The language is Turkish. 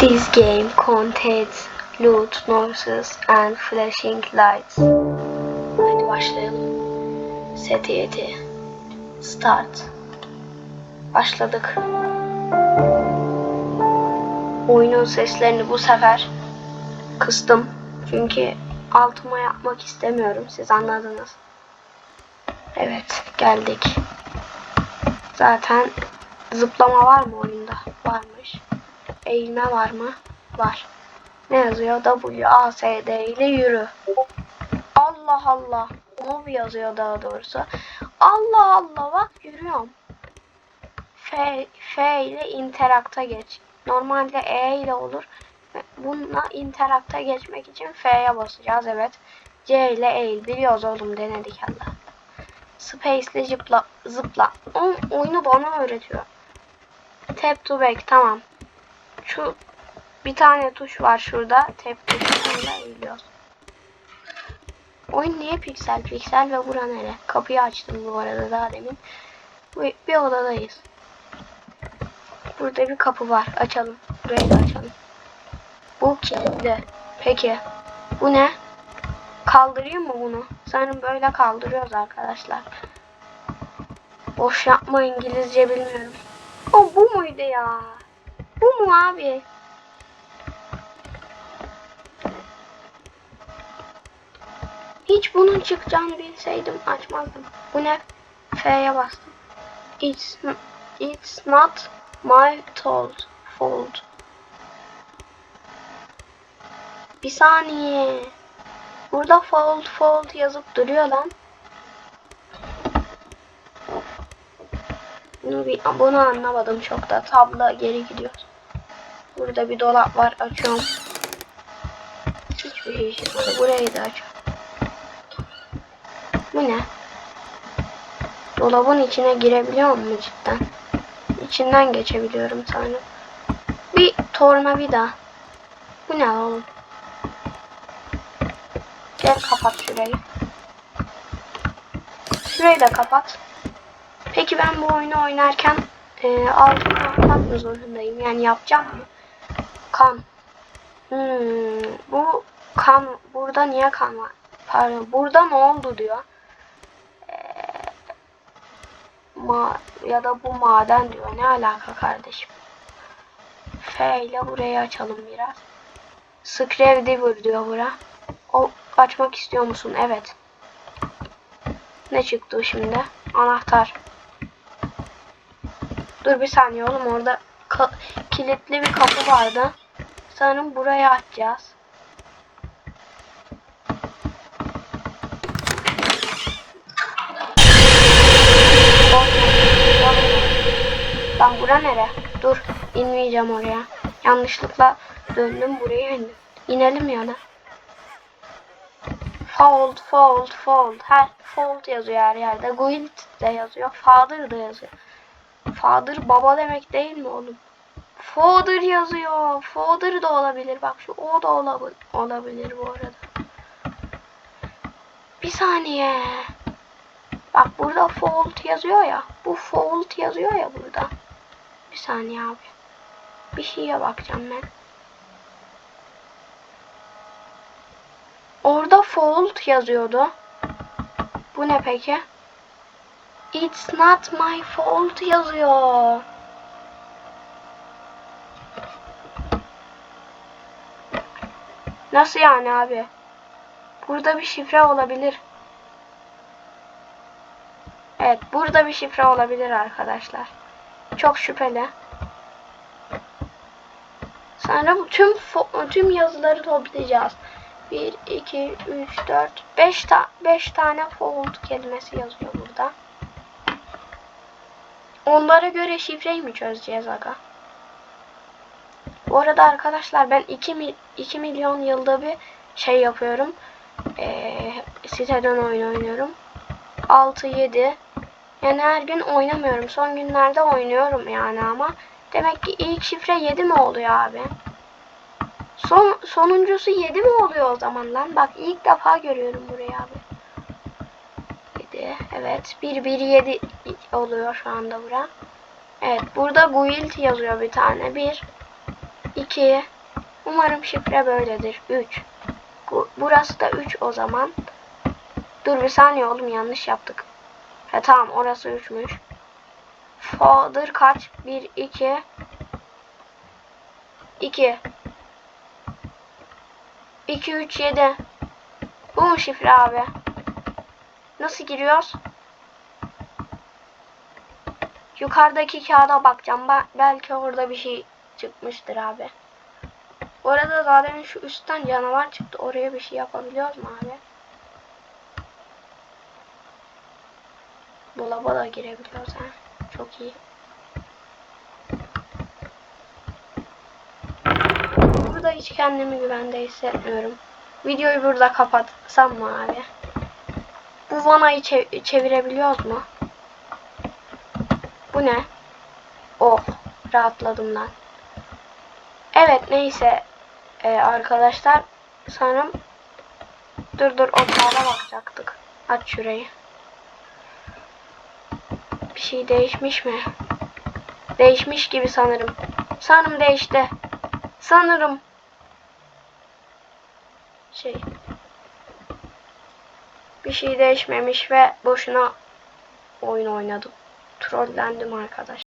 This game contains loot noises and flashing lights. Hadi başlayalım. Set 7. Start. Başladık. Oyunun seslerini bu sefer kıstım. Çünkü altıma yapmak istemiyorum. Siz anladınız. Evet geldik. Zaten zıplama var mı oyunda? Varmış. Eğilme var mı? Var. Ne yazıyor? W, A, S, D ile yürü. Allah Allah. Move yazıyor daha doğrusu. Allah Allah bak yürüyorum. F, F ile interakta geç. Normalde E ile olur. Bununla interakta geçmek için F'ye basacağız evet. C ile eğil. Biliyoruz oğlum denedik Allah. Space ile zıpla. zıpla. O, oyunu bana öğretiyor. Tap to back tamam. Şu bir tane tuş var şurada. Tap tuşuyla eğiliyoruz. Oyun niye piksel piksel ve bura nere? Kapıyı açtım bu arada daha demin. Bir odadayız. Burada bir kapı var. Açalım. Burayı da açalım. Bu kilitli. Peki. Bu ne? Kaldırayım mı bunu? Sanırım böyle kaldırıyoruz arkadaşlar. Boş yapma İngilizce bilmiyorum. O bu muydu ya? Bu mu abi? Hiç bunun çıkacağını bilseydim açmazdım. Bu ne? F'ye bastım. It's, it's not my fault. fault. Bir saniye. Burada fault fault yazıp duruyor lan. Bunu, bir, bunu anlamadım çok da. Tabla geri gidiyoruz. Burada bir dolap var. Açıyorum. Hiçbir şey çıkmadı. Burayı da açıyorum. Bu ne? Dolabın içine girebiliyor muyum cidden? İçinden geçebiliyorum sanırım. Bir tornavida. Bu ne oğlum? Gel kapat şurayı. Şurayı da kapat. Peki ben bu oyunu oynarken e, altına yapmak mı zorundayım? Yani yapacağım mı? Kan. Hmm, bu kan. Burada niye kan var? Pardon. Burada ne oldu diyor. E, ma ya da bu maden diyor. Ne alaka kardeşim? F ile burayı açalım biraz. Screwdriver diyor bura. O açmak istiyor musun? Evet. Ne çıktı şimdi? Anahtar. Dur bir saniye oğlum orada kilitli bir kapı vardı. Sanırım buraya açacağız. Lan bura nere? Dur inmeyeceğim oraya. Yanlışlıkla döndüm buraya indim. İnelim ya da. Fold, fold, fold. Her fold yazıyor her yerde. Guild de yazıyor. Father da yazıyor. Father baba demek değil mi oğlum? Father yazıyor. Father da olabilir. Bak şu o da olabilir, olabilir bu arada. Bir saniye. Bak burada fold yazıyor ya. Bu fold yazıyor ya burada. Bir saniye abi. Bir şeye bakacağım ben. Orada fault yazıyordu. Bu ne peki? It's not my fault yazıyor. Nasıl yani abi? Burada bir şifre olabilir. Evet, burada bir şifre olabilir arkadaşlar. Çok şüpheli. Sanırım tüm tüm yazıları toplayacağız. 1, 2, 3, 4, 5 ta 5 tane fold kelimesi yazıyor burada. Onlara göre şifreyi mi çözeceğiz aga? Bu arada arkadaşlar ben 2, mi 2 milyon yılda bir şey yapıyorum. Ee, siteden oyun oynuyorum. 6, 7. Yani her gün oynamıyorum. Son günlerde oynuyorum yani ama. Demek ki ilk şifre 7 mi oluyor abi? Son, sonuncusu 7 mi oluyor o zaman lan? Bak ilk defa görüyorum burayı abi. 7 evet. 1 1 7 oluyor şu anda bura. Evet burada guild yazıyor bir tane. 1 2 2 Umarım şifre böyledir. 3 Burası da 3 o zaman. Dur bir saniye oğlum yanlış yaptık. He tamam orası 3'müş. Father kaç? 1 2 2 2 3 7 Bu mu şifre abi? Nasıl giriyoruz? Yukarıdaki kağıda bakacağım. Ben, belki orada bir şey çıkmıştır abi. Bu arada zaten şu üstten canavar çıktı. Oraya bir şey yapabiliyoruz mu abi? Dolaba da girebiliyoruz ha. Çok iyi. Burada hiç kendimi güvende hissetmiyorum. Videoyu burada kapatsam mı abi? Bu vanayı çev- çevirebiliyoruz mu? Bu ne? Oh, rahatladım lan. Evet, neyse. Ee, arkadaşlar, sanırım dur dur o kağıda bakacaktık. Aç şurayı. Bir şey değişmiş mi? Değişmiş gibi sanırım. Sanırım değişti. Sanırım. Şey. Bir şey değişmemiş ve boşuna oyun oynadım. Trollendim arkadaş.